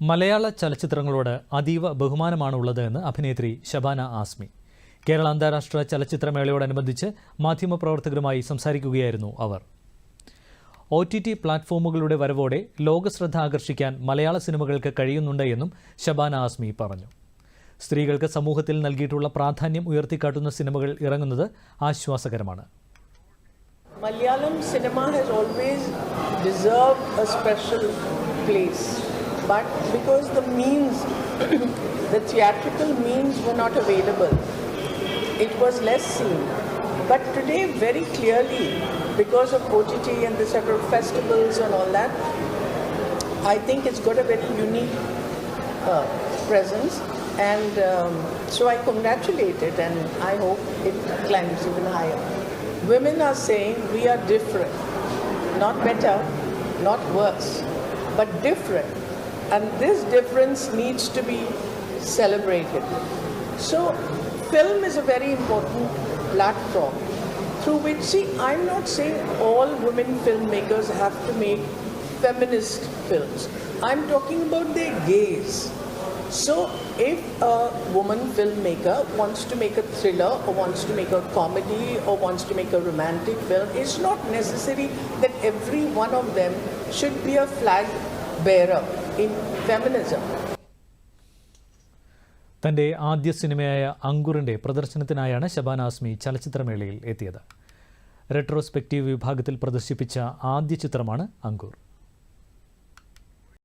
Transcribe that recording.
മലയാള ചലച്ചിത്രങ്ങളോട് അതീവ ബഹുമാനമാണുള്ളത് എന്ന് അഭിനേത്രി ശബാന ആസ്മി. കേരള അന്താരാഷ്ട്ര ചലച്ചിത്രമേളയോടനുബന്ധിച്ച് മാധ്യമപ്രവർത്തകരുമായി സംസാരിക്കുകയായിരുന്നു അവർ. ഒ ടി ടി പ്ലാറ്റ്ഫോമുകളുടെ വരവോടെ ലോകശ്രദ്ധ ആകർഷിക്കാൻ മലയാള സിനിമകൾക്ക് കഴിയുന്നുണ്ട് എന്നും ശബാന ആസ്മി പറഞ്ഞു. സ്ത്രീകൾക്ക് സമൂഹത്തിൽ നൽകിയിട്ടുള്ള പ്രാധാന്യം ഉയർത്തിക്കാട്ടുന്ന സിനിമകൾ ഇറങ്ങുന്നത് ആശ്വാസകരമാണ്. Malayalam cinema has always deserve a special place, but because the means, the theatrical means were not available, it was less seen. But today, very clearly, because of OTT and the several festivals and all that, I think it's got a very unique uh, presence. And um, so I congratulate it and I hope it climbs even higher. Women are saying we are different, not better, not worse, but different. And this difference needs to be celebrated. So, film is a very important platform through which, see, I'm not saying all women filmmakers have to make feminist films. I'm talking about their gaze. So, if a woman filmmaker wants to make a thriller or wants to make a comedy or wants to make a romantic film, it's not necessary that every one of them should be a flag bearer തന്റെ ആദ്യ സിനിമയായ അങ്കുറിന്റെ പ്രദർശനത്തിനായാണ് Shabana asked me ചലച്ചിത്രമേളയിൽ എത്തിയത്. Retrospective വിഭാഗത്തിൽ പ്രദർശിപ്പിച്ച ആദ്യ ചിത്രമാണ് അങ്കുർ.